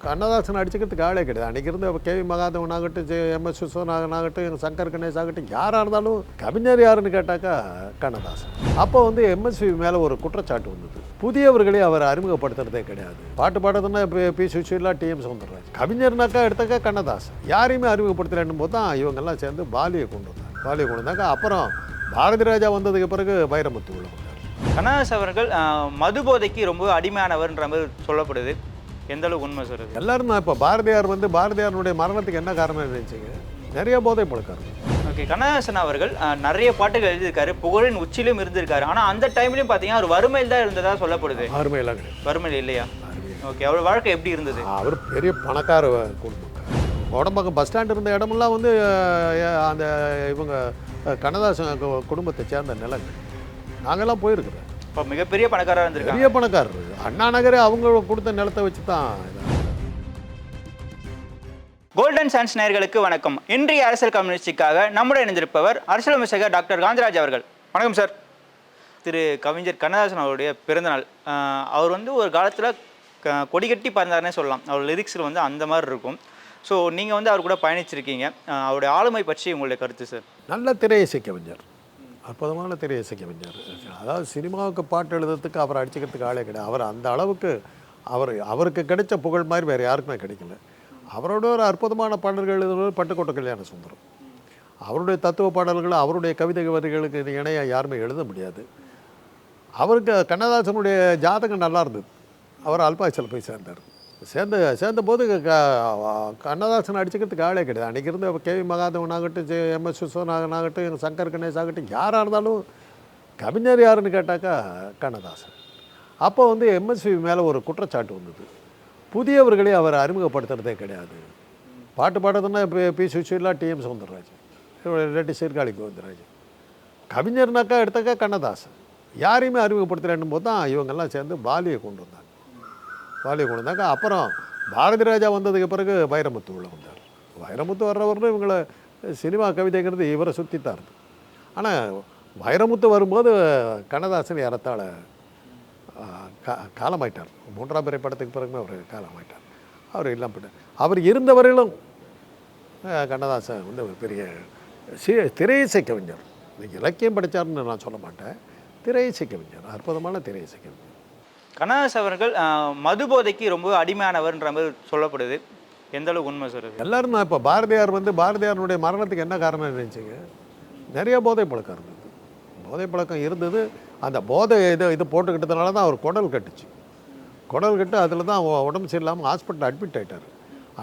கண்ணதாசன் அடிச்சுக்கிறதுக்கு ஆளே கிடையாது அன்றைக்கி இருந்த கேவி மகாதேவன் ஆகட்டும் எம்எஸ் விஸ்வநாதன் ஆகட்டும் சங்கர் கணேஷ் ஆகட்டும் யாராக இருந்தாலும் கவிஞர் யாருன்னு கேட்டாக்கா கண்ணதாசன் அப்போ வந்து எம்எஸ்வி மேலே ஒரு குற்றச்சாட்டு வந்தது புதியவர்களை அவர் அறிமுகப்படுத்துறதே கிடையாது பாட்டு பாடுறதுன்னா P P Susheela TM Soundararaj கவிஞர்னாக்கா எடுத்தாக்கா கண்ணதாசன் யாரையுமே அறிமுகப்படுத்தலைன்னும் போது தான் இவங்கெல்லாம் சேர்ந்து பாலியை கொண்டு வந்தாங்க பாலியை கொண்டு வந்தாங்க அப்புறம் பாரதி ராஜா வந்ததுக்கு பிறகு வைரமுத்து உள்ள வந்தார் கண்ணதாசன் அவர்கள் மது போதைக்கு ரொம்ப அடிமையானவர்ன்ற மாதிரி சொல்லப்படுது. எந்த அளவுக்கு உண்மை சார் எல்லாரும் நான் இப்போ பாரதியார் வந்து பாரதியாருடைய மரணத்துக்கு என்ன காரணம் இருந்துச்சுங்க நிறைய போதை பழக்கம் ஓகே கண்ணதாசன் அவர்கள் நிறைய பாட்டுகள் எழுதியிருக்காரு. புகழின் உச்சிலும் இருந்திருக்காரு. ஆனால் அந்த டைம்லையும் பார்த்தீங்கன்னா அவர் வறுமையில் தான் இருந்ததா சொல்லப்படுது. கிடையாது. வறுமையில் இல்லையா? ஓகே அவர் வாழ்க்கை எப்படி இருந்தது? அவர் பெரிய பணக்கார குடும்பம் உடம்பக்கம் பஸ் ஸ்டாண்ட் இருந்த இடமெல்லாம் வந்து அந்த இவங்க கண்ணதாசன் குடும்பத்தை சேர்ந்த நிலங்கள் நாங்கெல்லாம் போயிருக்கிறோம். இப்போ மிகப்பெரிய பணக்காரராக இருந்திருக்காங்க. பெரிய பணக்காரர். அண்ணா நகரே அவங்க கொடுத்த நிலத்தை வச்சு தான். கோல்டன் சான்ஸ் நேயர்களுக்கு வணக்கம். இன்றைய அரசியல் கம்யூனிஸ்டுக்காக நம்முடன் இணைந்திருப்பவர் அரசியல் விமர்சகர் டாக்டர் காந்தராஜ் அவர்கள். வணக்கம் சார். திரு. கவிஞர் கண்ணதாசன் அவருடைய பிறந்தநாள். அவர் வந்து ஒரு காலத்தில் க கொடிகட்டி பறந்தாருன்னே சொல்லலாம். அவர் லிரிக்ஸில் வந்து அந்த மாதிரி இருக்கும். ஸோ நீங்கள் வந்து அவர் கூட பயணிச்சிருக்கீங்க. அவருடைய ஆளுமை பற்றி உங்களுடைய கருத்து சார்? நல்ல திரையிசை கவிஞர். அற்புதமான திரையிசை கவிஞர் அதாவது சினிமாவுக்கு பாட்டு எழுதுறதுக்கு அவர் அடிச்சுக்கிறதுக்கு ஆளே கிடையாது. அவர் அந்த அளவுக்கு அவர் அவருக்கு கிடைச்ச புகழ் மாதிரி வேறு யாருக்குமே கிடைக்கல. அவரோட ஒரு அற்புதமான பாடல்கள் எழுதுவது பட்டுக்கோட்டை கல்யாண சுந்தரம் அவருடைய தத்துவ பாடல்கள் அவருடைய கவிதை வரிகளுக்கு இணையாக யாருமே எழுத முடியாது. அவருக்கு கண்ணதாசனுடைய ஜாதகம் நல்லா இருந்தது. அவர் அல்பாய்ச்சல் போய் சேர்ந்தார். சேர்ந்த போது க- கண்ணதாசன் அடிச்சுக்கிறதுக்கு ஆளே கிடையாது. அன்றைக்கி இருந்த கேவி மகாதேவன் ஆகட்டும் எம் எம்எஸ் விஸ்வநாதன் ஆகட்டும் எங்கள் சங்கர் கணேஷ் ஆகட்டும் யாராக இருந்தாலும் கவிஞர் யாருன்னு கேட்டாக்கா கண்ணதாசன். அப்போ வந்து எம்எஸ்வி மேலே ஒரு குற்றச்சாட்டு வந்தது. புதியவர்களை அவர் அறிமுகப்படுத்துகிறதே கிடையாது. பாட்டு பாடுறதுன்னா இப்போ பி சுஷீலா டிஎம் சவுந்தரராஜ் ரெட்டி சீர்காழி கோவிந்தராஜ் கவிஞர்னாக்கா எடுத்தாக்கா கண்ணதாசன். யாரையுமே அறிமுகப்படுத்தலைன்னும் போது தான் இவங்கெல்லாம் சேர்ந்து பாலியை கொண்டு வந்தாங்க. பாலியை கொண்டு வந்தாங்க அப்புறம் பாரதி ராஜா வந்ததுக்கு பிறகு வைரமுத்து உள்ள வந்தார். வைரமுத்து வர்றவர்னு இவங்களை சினிமா கவிதைங்கிறது இவரை சுற்றி தான் ஆனால் வைரமுத்து வரும்போது கண்ணதாசன் ஏறத்தாழ கா காலமாயிட்டார். மூன்றாம் பிறை படத்துக்கு பிறகுமே அவர் காலமாயிட்டார். அவர் இல்லாமல் போயிட்டார் அவர் இருந்தவரையிலும் கண்ணதாசன் வந்து ஒரு பெரிய சி திரையிசை கவிஞர். இலக்கியம் படித்தார்னு நான் சொல்ல மாட்டேன். திரையிசை கவிஞர் அற்புதமான திரையிசை கவிஞர். கண்ணதாஸ் அவர்கள் மது போதைக்கு ரொம்ப அடிமையானவர்ன்ற மாதிரி சொல்லப்படுது. எந்த அளவுக்கு உண்மை சார் எல்லாரும் நான் இப்போ பாரதியார் வந்து பாரதியாருடைய மரணத்துக்கு என்ன காரணம் நினைச்சிங்க? நிறைய போதை பழக்கம் இருந்தது. போதை பழக்கம் இருந்தது. அந்த போதை இது இது போட்டுக்கிட்டதுனால தான் அவர் குடல் கட்டுச்சு. குடல் கட்டு அதில் தான் உடம்பு சரியில்லாமல் ஹாஸ்பிட்டல் அட்மிட் ஆகிட்டார்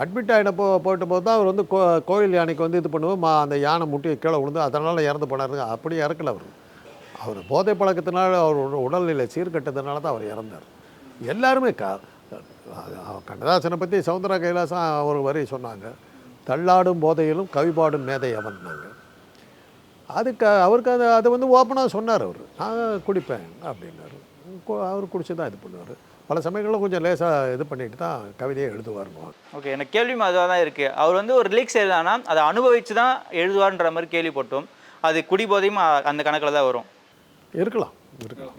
அட்மிட் ஆகிடப்போ போயிட்ட போது தான் அவர் வந்து கோ கோயில் யானைக்கு வந்து இது பண்ணுவோம். மா அந்த யானை முட்டியை கீழே விழுந்து அதனால் இறந்து போனாருங்க. அப்படி இறக்கல அவர். அவர் போதை பழக்கத்தினால அவர் உடல்நிலை சீர்கட்டதுனால தான் அவர் இறந்தார். எல்லாருமே க கண்ணதாசனை பற்றி சவுந்தர கைலாசம் ஒரு வரி சொன்னாங்க. தள்ளாடும் போதையிலும் கவிபாடும் மேதை அவன்னாங்க. அதுக்கு அவருக்கு அது அதை வந்து ஓப்பனாக சொன்னார் அவர். நான் குடிப்பேன் அப்படின்னாரு. அவர் குடிச்சு தான் இது பண்ணுவார். பல சமயங்களில் கொஞ்சம் லேசாக இது பண்ணிட்டு தான் கவிதையை எழுதுவார் ஓகே எனக்கு கேள்வியும் அதுவாக தான் இருக்குது அவர் வந்து ஒரு லிரிக்ஸ் எழுதானா அதை அனுபவித்து தான் எழுதுவார்ன்ற மாதிரி கேள்விப்பட்டோம். அது குடிபோதையும் அந்த கணக்கில் தான் வரும். இருக்கலாம். இருக்கலாம்.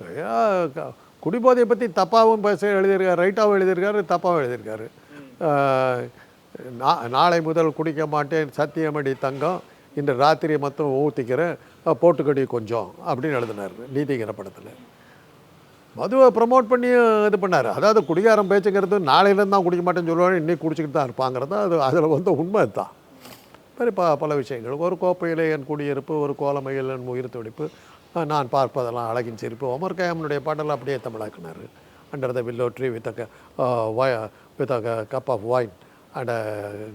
இருக்கலாம். குடிபோதையை பற்றி தப்பாகவும் பேச எழுதியிருக்காரு ரைட்டாகவும் எழுதியிருக்காரு தப்பாகவும் எழுதியிருக்காரு. நா- நாளை முதல் குடிக்க மாட்டேன் சத்தியமடி தங்கம் இன்று ராத்திரி மட்டும் ஊற்றிக்கிறேன் போட்டுக்கடி கொஞ்சம் அப்படின்னு எழுதினார் நீதிங்கிற படத்தில் மதுவை ப்ரமோட் பண்ணி இது பண்ணார். அதாவது குடிகாரம் பேச்சுங்கிறது நாளையிலேருந்து தான் குடிக்க மாட்டேன்னு சொல்லுவாங்க இன்னைக்கு குடிச்சிக்கிட்டு தான் இருப்பாங்கிறது அது அதில் வந்து உண்மை தான் மாதிரி ப பல விஷயங்கள். ஒரு கோப்பையிலே என் குடியிருப்பு ஒரு கோலமையில் என் உயிர் துடிப்பு நான் பார்ப்பதெல்லாம் அழகின் சிரிப்பு. ஒமர் கயாமனுடைய பாடலாம் அப்படியே தமிழாக்குனார். Under the willow tree with வய with a cup of wine and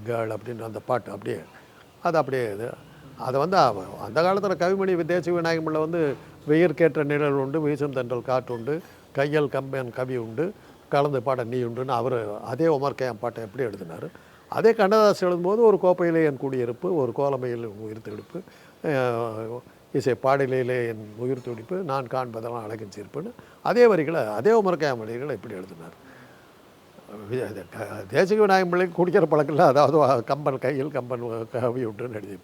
girl அப்படின்னு அந்த பாட்டு அப்படியே அது அப்படியே இது. அதை வந்து அந்த காலத்தில் கவிமணி தேசிய விநாயகமில் வந்து வெயிற்கேற்ற நிழல் உண்டு வீசும் தென்றல் காற்று உண்டு கையல் கம்பன் கவி உண்டு கலந்து பாட நீ உண்டுன்னு அவர் அதே உமர் கயாம் பாட்டை எப்படி எழுதினார். அதே கண்ணதாஸ் எழுதும்போது ஒரு கோப்பையிலே என் குடியிருப்பு ஒரு கோலமையில் என் உயிர் இசை பாடலிலே என் உயிர் துடிப்பு நான் காண்பதெல்லாம் அழகின் சிரிப்புன்னு அதே வரிகளை அதே உமரக்காய வரிகளை எப்படி எழுதினார். தேசிக விநாயகம் பிள்ளைக்கு குடிக்கிற பழக்கம் இல்லை அதாவது கம்பன் கையில் கம்பன் கவி விட்டுன்னு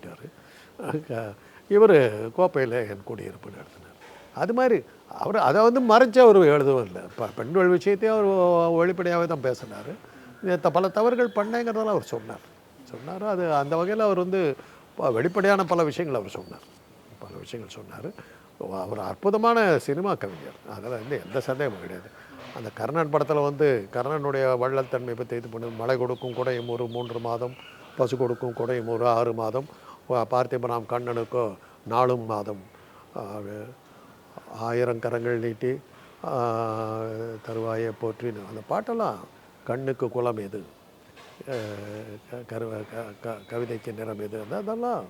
எழுதிவிட்டார். இவர் கோப்பையில் என் குடியிருப்புன்னு எழுதினார். அது மாதிரி அவர் அதை வந்து மறைச்சு அவர் எழுதவும் இல்லை இப்போ பெண்கள் விஷயத்தையும் அவர் வெளிப்படையாகவே தான் பேசினார். பல தவறுகள் பண்ணேங்கிறதெல்லாம் அவர் சொன்னார். சொன்னார் அது அந்த வகையில் அவர் வந்து ப- வெளிப்படையான பல விஷயங்கள் அவர் சொன்னார். பல விஷயங்கள் சொன்னார். அவர் அற்புதமான சினிமா கவிஞர். அதில் வந்து எந்த சந்தேகமும் கிடையாது. அந்த கர்ணன் படத்தில் வந்து கர்ணனுடைய வள்ளல்தன்மை பற்றி இது பண்ணி மழை கொடுக்கும் குடையும் ஒரு மூன்று மாதம் பசு கொடுக்கும் குடையும் ஒரு ஆறு மாதம் பார்த்திபராம் கண்ணனுக்கோ நாளும் மாதம். ஆயிரம் கரங்கள் நீட்டி தருவாயை போற்றின்னு அந்த பாட்டெல்லாம் கண்ணுக்கு குலம் எது? கரு க- கருவ க- க- கவிதைக்கு நிறம் எது? அதெல்லாம்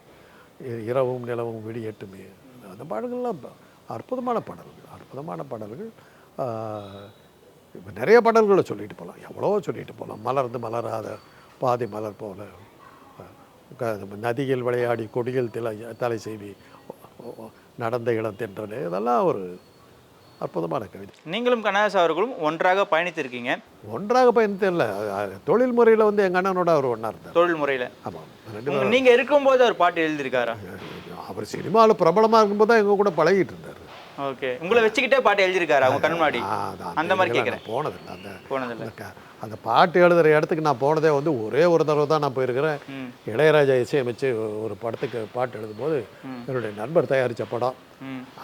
இரவும் நிலவும் வெளியேட்டுமே. அந்த பாடல்கள்லாம் அற்புதமான பாடல்கள் அற்புதமான பாடல்கள். இப்போ நிறைய பாடல்களை சொல்லிட்டு போகலாம் எவ்வளவோ சொல்லிட்டு போகலாம் மலர்ந்து மலராத பாதி மலர் போல. நதியில் விளையாடி கொடியில் தலை தலை செய்வி நடந்த இடம் தின்றது இதெல்லாம் ஒரு அற்புதமான கவிதை. நீங்களும் கண்ணதாசன் அவர்களும் ஒன்றாக பயணித்திருக்கீங்க. ஒன்றாக பயணித்து இல்லை தொழில் முறையில் வந்து எங்கள் அண்ணனோட அவர் ஒன்றா இருந்தார். தொழில் முறையில். ஆமாம் ரெண்டு நீங்க இருக்கும்போது அவர் பாட்டு எழுதியிருக்காரா? அவர் சினிமாவில் பிரபலமாக இருக்கும்போது தான் எங்கள் கூட பழகிட்டு இருந்தார். ஓகே. உங்களை வச்சுக்கிட்டே பாட்டு எழுதியிருக்காரா? அவங்க கண் முன்னாடி? அந்த மாதிரி கேட்குறேன் போனதில்லை. அந்த போனதில்லை. அந்த பாட்டு எழுதுகிற இடத்துக்கு நான் போனதே வந்து ஒரே ஒரு தடவை தான் நான் போயிருக்கிறேன். இளையராஜா இசையமைச்சு ஒரு படத்துக்கு பாட்டு எழுதும்போது என்னுடைய நண்பர் தயாரித்த படம்.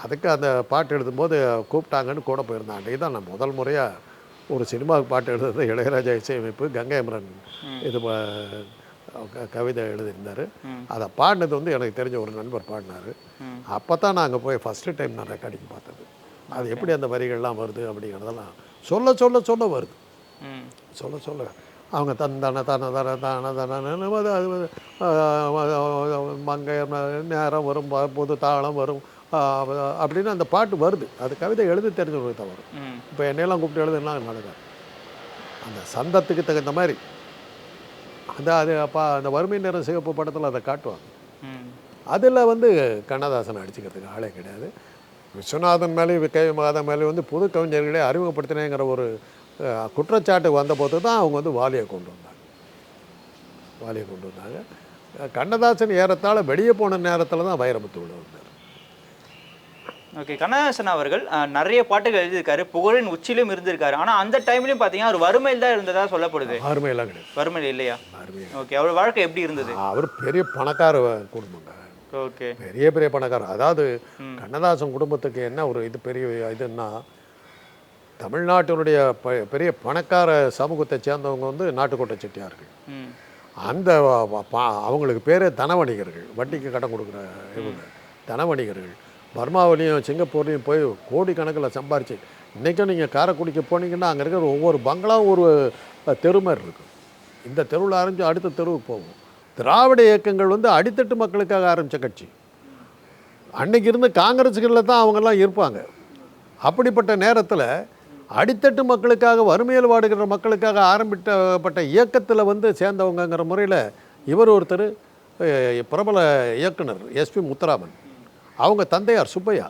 அதுக்கு அந்த பாட்டு எழுதும்போது கூப்பிட்டாங்கன்னு கூட போயிருந்தேன். அன்றைக்கி தான் நான் முதல் முறையாக ஒரு சினிமாவுக்கு பாட்டு எழுதுறது இளையராஜா இசையமைப்பு கங்கை அமரன் இது கவிதை எழுதியிருந்தார். அதை பாடினது வந்து எனக்கு தெரிஞ்ச ஒரு நண்பர் பாடினார். அப்போ தான் நான் அங்கே போய் ஃபஸ்ட்டு டைம் நான் ரெக்கார்டிங் பார்த்தது. அது எப்படி அந்த வரிகள்லாம் வருது அப்படிங்கிறதெல்லாம் சொல்ல சொல்ல சொல்ல வருது. சொல்ல சொல்ல. அவங்க தந்தன தன தன தன தன அது மங்கை நேரம் வரும் புது தாளம் வரும் அப்படின்னு அந்த பாட்டு வருது. அது கவிதை எழுத தெரிஞ்சவங்களுக்கு தான் வரும் இப்போ என்னையெல்லாம் கூப்பிட்டு எழுதுனா நடக்காது அந்த சந்தத்துக்கு தகுந்த மாதிரி. அந்த அது அப்போ அந்த வறுமை நிற சிவப்பு படத்தில் அதை காட்டுவாங்க. அதில் வந்து கண்ணதாசன் அடிச்சுக்கிறதுக்கு ஆளே கிடையாது. விஸ்வநாதன் மேலே கை. மாதம் மேலே வந்து புது கவிஞர்களை அறிமுகப்படுத்தினேங்கிற ஒரு அஹ், குற்றச்சாட்டு வந்தபோது தான் அவங்க வந்து வாலியை கொண்டு வந்தாங்க. வாலியை கொண்டு வந்தாங்க. கண்ணதாசன் ஏறத்தாழ வெளியே போன நேரத்தில் தான் வைரமுத்து உள்ள வந்தார். ஓகே கண்ணதாசன் அவர்கள் நிறைய பாட்டுகள் எழுதியிருக்காரு. புகழின் உச்சியிலும் இருந்திருக்காரு. ஆனா அந்த டைம்லயும் பாத்தீங்கன்னா அவர் வறுமையில் தான் இருந்ததா சொல்லப்படுது. அருமையெல்லாம் கிடையாது. வறுமையில் இல்லையா? ஓகே அவர் வாழ்க்கை எப்படி இருந்தது? அவர் பெரிய பணக்கார குடும்பங்க. ஓகே. பெரிய பெரிய பணக்காரர். அதாவது கண்ணதாசன் குடும்பத்துக்கு என்ன ஒரு இது பெரிய இதுன்னா தமிழ்நாட்டினுடைய ப- பெரிய பணக்கார சமூகத்தை சேர்ந்தவங்க வந்து நாட்டுக்கோட்டை செட்டியார்கள். அந்த அவங்களுக்கு பேரே தனவணிகர்கள் வட்டிக்கு கடன் கொடுக்குற இவங்க தனவணிகர்கள். பர்மாவிலையும் சிங்கப்பூர்லேயும் போய் கோடிக்கணக்கில் சம்பாரிச்சு இன்றைக்கும் நீங்கள் காரைக்குடிக்கு போனீங்கன்னா அங்கே இருக்கிற ஒவ்வொரு பங்களாவும் ஒரு தெரு மாதிரி இருக்கும். இந்த தெருவில் ஆரம்பித்து அடுத்த தெருவுக்கு போகும் திராவிட இயக்கங்கள் வந்து அடித்தட்டு மக்களுக்காக ஆரம்பித்த கட்சி. அன்னைக்கு இருந்த காங்கிரஸுகளில் தான் அவங்கெல்லாம் இருப்பாங்க. அப்படிப்பட்ட நேரத்தில் அடித்தட்டு மக்களுக்காக வறுமையில் வாடுகிற மக்களுக்காக ஆரம்பிக்கப்பட்ட இயக்கத்தில் வந்து சேர்ந்தவங்கங்கிற முறையில் இவர் ஒருத்தர் பிரபல இயக்குனர் எஸ்பி முத்துராமன். அவங்க தந்தையார் சுப்பையா.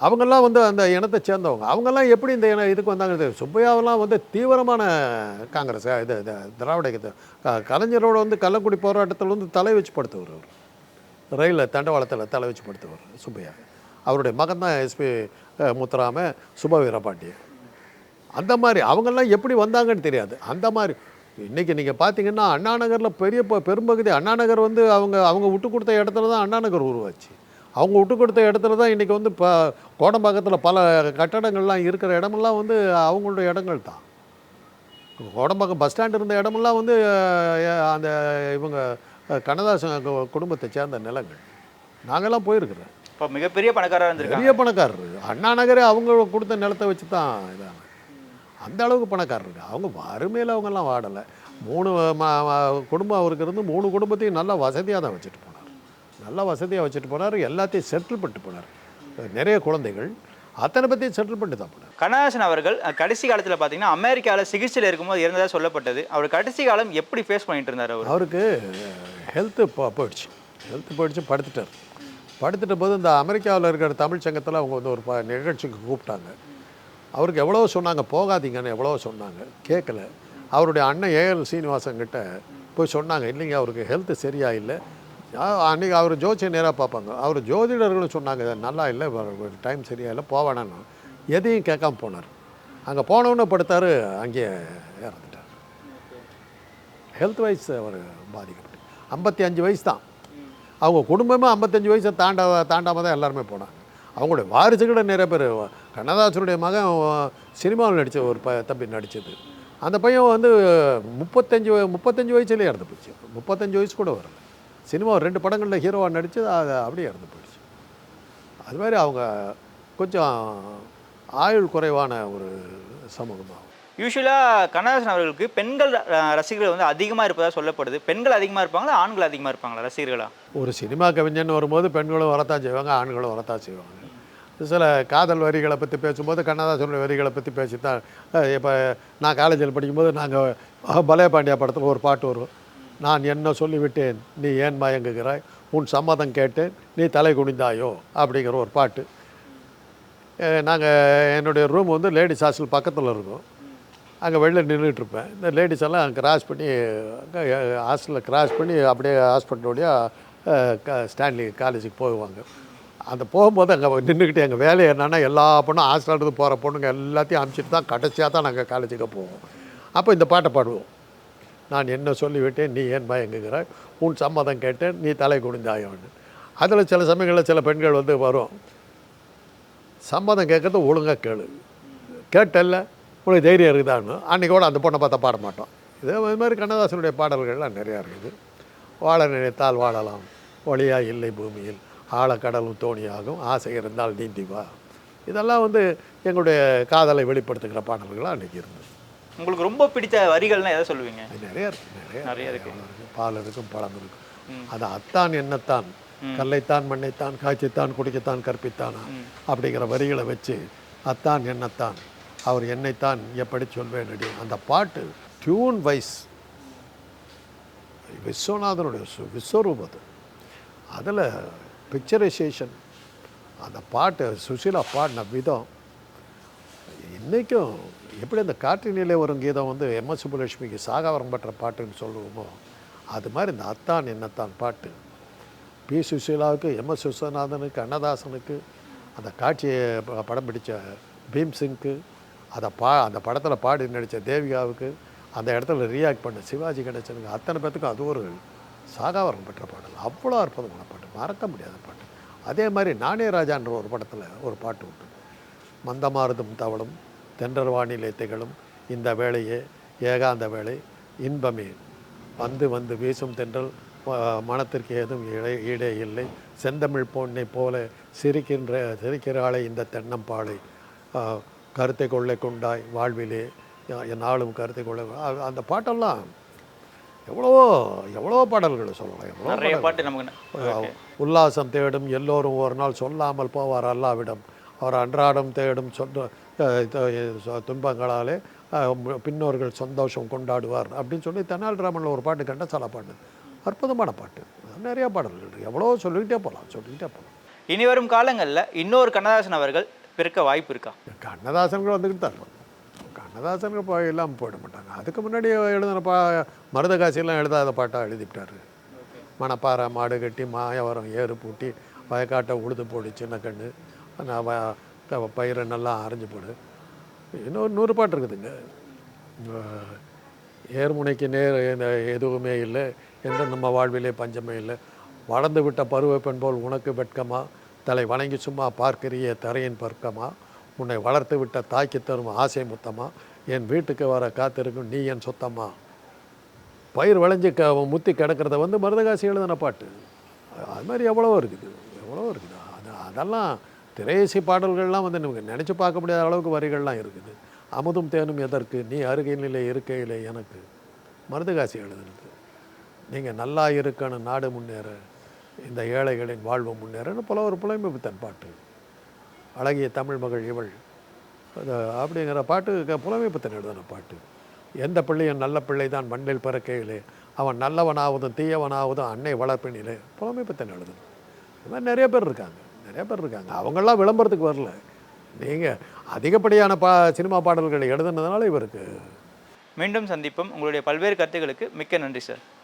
அவங்கெல்லாம் வந்து அந்த இனத்தை சேர்ந்தவங்க. அவங்கெல்லாம் எப்படி இந்த இன இதுக்கு வந்தாங்க தெரியும். சுப்பையாவெல்லாம் வந்து தீவிரமான காங்கிரஸ் இது இது திராவிட கலைஞரோட வந்து கள்ளக்குடி போராட்டத்தில் வந்து தலை வச்சு படுத்தவர் அவர். ரயிலில் தண்டவாளத்தில் தலை வச்சு படுத்தவர் சுப்பையா. அவருடைய மகன் தான் எஸ்பி முத்துராம சுபவீரபாண்டியன் அந்த மாதிரி அவங்கெல்லாம் எப்படி வந்தாங்கன்னு தெரியாது. அந்த மாதிரி இன்றைக்கி நீங்கள் பார்த்தீங்கன்னா அண்ணா நகரில் பெரிய ப- பெரும்பகுதி அண்ணா நகர் வந்து அவங்க அவங்க விட்டு கொடுத்த இடத்துல தான் அண்ணா நகர் உருவாச்சு. அவங்க விட்டு கொடுத்த இடத்துல தான் இன்றைக்கி வந்து இப்போ கோடம்பாக்கத்தில் பல கட்டடங்கள்லாம் இருக்கிற இடமெல்லாம் வந்து அவங்களுடைய இடங்கள் தான். கோடம்பாக்கம் பஸ் ஸ்டாண்ட் இருந்த இடமெல்லாம் வந்து அந்த இவங்க கண்ணதாசன் குடும்பத்தை சேர்ந்த நிலங்கள். நாங்கள்லாம் போயிருக்கிறோம். இப்போ மிகப்பெரிய பணக்காரராக இருந்திருக்காங்க. பெரிய பணக்காரர். அண்ணா நகரே அவங்க கொடுத்த நிலத்தை வச்சு தான் இதாங்க அந்த அளவுக்கு பணக்காரருங்க அவங்க வறுமையில் அவங்கெல்லாம் வாடலை. மூணு குடும்பம் அவருக்கு இருந்து மூணு குடும்பத்தையும் நல்லா வசதியாக தான் வச்சுட்டு போனார். நல்லா வசதியாக வச்சுட்டு போனார். எல்லாத்தையும் செட்டில் பண்ணிட்டு போனார். நிறைய குழந்தைகள் அத்தனை பற்றியும் செட்டில் பண்ணிட்டு தான் போனார். கண்ணதாசன் அவர்கள் கடைசி காலத்தில் பார்த்தீங்கன்னா அமெரிக்காவில் சிகிச்சையில் இருக்கும்போது இருந்ததா சொல்லப்பட்டது. அவர் கடைசி காலம் எப்படி ஃபேஸ் பண்ணிட்டு இருந்தார் அவர்? அவருக்கு ஹெல்த்து போயிடுச்சு. ஹெல்த்து போயிடுச்சு படுத்துட்டார். படுத்துட்ட போது இந்த அமெரிக்காவில் இருக்கிற தமிழ் சங்கத்தில் அவங்க வந்து ஒரு ப- நிகழ்ச்சிக்கு கூப்பிட்டாங்க. அவருக்கு எவ்வளோ சொன்னாங்க போகாதீங்கன்னு எவ்வளோ சொன்னாங்க கேட்கல. அவருடைய அண்ணன் ஏஎல் சீனிவாசன் கிட்ட போய் சொன்னாங்க இல்லைங்க அவருக்கு ஹெல்த்து சரியாக இல்லை. அன்றைக்கி அன்னைக்கு அவர் ஜோசியை நேராக பார்ப்பாங்க. அவர் ஜோதிடர்களும் சொன்னாங்க நல்லா இல்லை டைம் சரியாக இல்லை போவேணான்னு எதையும் கேட்காம போனார். அங்கே போனவொன்னே படுத்தார் அங்கேயே இறந்துட்டார். ஹெல்த் வைஸ் அவர் பாதிக்கப்பட்டு ஐம்பத்தி அஞ்சு வயசு தான். அவங்க குடும்பமே ஐம்பத்தஞ்சு வயசை தாண்டா தாண்டாமல் தான் எல்லாருமே போனாங்க. அவங்களுடைய வாரிசுகளை நிறைய பேர் கண்ணதாசனுடைய மகன் சினிமாவில் நடித்த ஒரு ப தம்பி நடித்தது அந்த பையன் வந்து முப்பத்தஞ்சு முப்பத்தஞ்சு வயசுலேயே இறந்து போச்சு. முப்பத்தஞ்சு வயசு கூட வரல. சினிமா ரெண்டு படங்களில் ஹீரோவாக நடித்து அது அப்படியே இறந்து போயிடுச்சு அது மாதிரி அவங்க கொஞ்சம் ஆயுள் குறைவான ஒரு சமூகமாகும். யூஸ்வலாக கண்ணதாசன் அவர்களுக்கு பெண்கள் ரசிகர்கள் வந்து அதிகமாக இருப்பதாக சொல்லப்படுது. பெண்கள் அதிகமாக இருப்பாங்களா ஆண்கள் அதிகமாக இருப்பாங்களா ரசிகர்களா? ஒரு சினிமா கவிஞன் வரும்போது பெண்களும் வரத்தான் செய்வாங்க ஆண்களும் வரத்தான் செய்வாங்க. சில காதல் வரிகளை பற்றி பேசும்போது கண்ணதாசனுடைய வரிகளை பற்றி பேசித்தான் இப்போ நான் காலேஜில் படிக்கும்போது நாங்கள் பலே பாண்டியா படத்தில் ஒரு பாட்டு வரும். நான் என்ன சொல்லிவிட்டேன் நீ ஏன் மயங்குகிறாய்? உன் சம்மதம் கேட்டேன் நீ தலை குனிந்தாயோ? அப்படிங்கிற ஒரு பாட்டு. நாங்கள் என்னுடைய ரூம் வந்து லேடிஸ் ஹாஸ்டல் பக்கத்தில் இருக்கும். அங்கே வெளில நின்றுட்டு இருப்பேன் இந்த லேடிஸ் எல்லாம் கிராஸ் பண்ணி ஹாஸ்டலில் கிராஸ் பண்ணி அப்படியே ஹாஸ்பிட்டலோடைய ஸ்டான்லி காலேஜுக்கு போவாங்க அந்த போகும்போது அங்கே நின்றுக்கிட்டு எங்கள் வேலை என்னென்னா எல்லா பொண்ணும் ஹாஸ்டல்லேருந்து போகிற பொண்ணுங்க எல்லாத்தையும் அனுப்பிச்சிட்டு தான் கடைசியாக தான் நாங்கள் காலேஜுக்கு போவோம். அப்போ இந்த பாட்டை பாடுவோம். நான் என்ன சொல்லிவிட்டேன் நீ ஏன் பயங்குகிறாய் உன் சம்மதம் கேட்டேன் நீ தலை குனிந்தாயோன்னு. அதில் சில சமயங்களில் சில பெண்கள் வந்து வரும். சம்மதம் கேட்குறது ஒழுங்காக கேளு. கேட்டல்ல உனக்கு தைரியம் இருக்குதான்னு அன்றைக்கி கூட அந்த பொண்ணை பார்த்தா பாட மாட்டோம். இதே மாதிரி கண்ணதாசனுடைய பாடல்கள்லாம் நிறையா இருக்குது. வாழ நினைத்தால் வாழலாம் ஒளியா இல்லை பூமியில் ஆழக்கடலும் தோணியாகும் ஆசை இருந்தால் நீந்தி வா. இதெல்லாம் வந்து எங்களுடைய காதலை வெளிப்படுத்துகிற பாடல்களாக அன்றைக்கி இருந்தது. உங்களுக்கு ரொம்ப பிடித்த வரிகள்னா எதை சொல்லுவீங்க? நிறைய இருக்கு நிறைய நிறைய இருக்கு. பால் இருக்கும் பழம் இருக்கும். அது அத்தான் என்னத்தான். கல்லைத்தான் மண்ணைத்தான் காய்ச்சித்தான் குடிக்கத்தான் கற்பித்தானா அப்படிங்கிற வரிகளை வச்சு அத்தான் என்னத்தான் அவர் என்னைத்தான் எப்படி சொல்வேன் அடி அந்த பாட்டு டியூன் வைஸ் விஸ்வநாதனுடைய சு- விஸ்வரூபத்து அதில் பிக்சரைசேஷன் அந்த பாட்டு சுஷீலா பாடின விதம் இன்றைக்கும் எப்படி அந்த காற்றினிலே வரும் கீதம் வந்து எம்எஸ் சுப்புலட்சுமிக்கு சாகாவரம் பற்ற பாட்டுன்னு சொல்லுவோமோ அது மாதிரி இந்த அத்தான் என்னத்தான் பாட்டு. பி. சுஷீலாவுக்கு எம்எஸ் விஸ்வநாதனுக்கு அன்னதாசனுக்கு அந்த காட்சியை படம் பிடித்த பீம்சிங்க்கு அதை பா அந்த படத்தில் பாடி நடித்த தேவிகாவுக்கு அந்த இடத்துல ரியாக்ட் பண்ண சிவாஜி கணேசனுக்கு அத்தனை பேத்துக்கும் அது ஒரு சாகாவரம் பெற்ற பாடல். அவ்வளோ அற்புதமான பாட்டு. மறக்க முடியாத பாட்டு. அதே மாதிரி நானே ராஜான்ற ஒரு படத்தில் ஒரு பாட்டு உண்டு. மந்தமாருதும் தவளும் தென்றல் வானிலை திகழும் இந்த வேளையே ஏகாந்த வேளை இன்பமே. வந்து வந்து வீசும் தென்றல் மனத்திற்கு ஏதும் இடை ஈடே இல்லை. செந்தமிழ் பொன்னை போல சிரிக்கின்ற சிரிக்கிறாளே இந்த தென்னம்பாளை கருத்தை கொள்ளை கொண்டாய் வாழ்விலே என் நாளும் கருத்தை கொள்ளை அந்த பாட்டெல்லாம் எவ்வளவோ எவ்வளோ பாடல்களை சொல்லலாம் எவ்வளோ. பாட்டு நமக்கு உல்லாசம் தேடும் எல்லோரும் ஒரு நாள் சொல்லாமல் போவார் அல்லாவிடம். அவர் அன்றாடம் தேடும் சொந்த துன்பங்களாலே பின்னோர்கள் சந்தோஷம் கொண்டாடுவார் அப்படின்னு சொல்லி தெனாலிராமனில் ஒரு பாட்டு கண்டசாலா பாட்டு. அற்புதமான பாட்டு. நிறைய பாடல்கள் எவ்வளோ சொல்லிக்கிட்டே போகலாம் சொல்லிக்கிட்டே போகலாம் இனி வரும் காலங்களில் இன்னொரு கண்ணதாசன் அவர்கள் பிறக்க வாய்ப்பு இருக்கா? கண்ணதாசன்கள் வந்துக்கிட்டு தான் இருப்பாங்க போய் பா இல்லாமல் போயிட மாட்டாங்க. அதுக்கு முன்னாடி எழுதின பா மருதகாசியெல்லாம் எழுதாத பாட்டாக எழுதிவிட்டார். மணப்பாறை மாடு கட்டி மாயவரம் ஏறு பூட்டி வயக்காட்டை உழுது போடு சின்ன கண்ணு பயிரை நல்லா அரைஞ்சு போடு. இன்னொரு நூறு பாட்டு இருக்குதுங்க ஏர்முனைக்கு நேர் இந்த எதுவுமே இல்லை. எந்த நம்ம வாழ்விலே பஞ்சமே இல்லை. வளர்ந்து விட்ட பருவ பெண் போல் உனக்கு வெட்கமாக தலை வணங்கி சும்மா பார்க்கிறிய தரையின் பர்க்கமா உன்னை வளர்த்து விட்ட தாக்கி தரும் ஆசை முத்தமா? என் வீட்டுக்கு வர காத்திருக்கும் நீ என் சொத்தமா பயிர் விளைஞ்சு க முத்தி கிடக்கிறத வந்து மருதகாசி எழுதின பாட்டு. அது மாதிரி எவ்வளவோ இருக்குது. எவ்வளவோ இருக்குது. அது அதெல்லாம் திரையசி பாடல்கள்லாம் வந்து நமக்கு நினச்சி பார்க்க முடியாத அளவுக்கு வரிகள்லாம் இருக்குது. அமுதும் தேனும் எதற்கு? நீ அருகையிலே இருக்கையிலே எனக்கு. மருதகாசி எழுதுனது. நீங்கள் நல்லா இருக்கணும் நாடு முன்னேற. இந்த ஏழைகளின் வாழ்வு முன்னேறன்னு பல ஒரு புலமைப்புத்தன் பாட்டு அழகிய தமிழ் மகள் இவள். அப்படிங்கிற பாட்டு க- புலமைப்புத்தன் எழுதின பாட்டு. எந்த பிள்ளையும் நல்ல பிள்ளை தான் மண்ணில் பிறக்கையிலே. அவன் நல்லவனாவதும் தீயவனாவதும் அன்னை வளர்ப்பினிலே. புலமைப்புத்தன் எழுதணும் இது மாதிரி நிறைய பேர் இருக்காங்க. நிறைய பேர் இருக்காங்க. அவங்களாம் விளம்பரத்துக்கு வரல. நீங்கள் அதிகப்படியான பா சினிமா பாடல்களை எழுதுனதுனால இவருக்கு. மீண்டும் சந்திப்போம். உங்களுடைய பல்வேறு கருத்துக்களுக்கு மிக்க நன்றி சார்.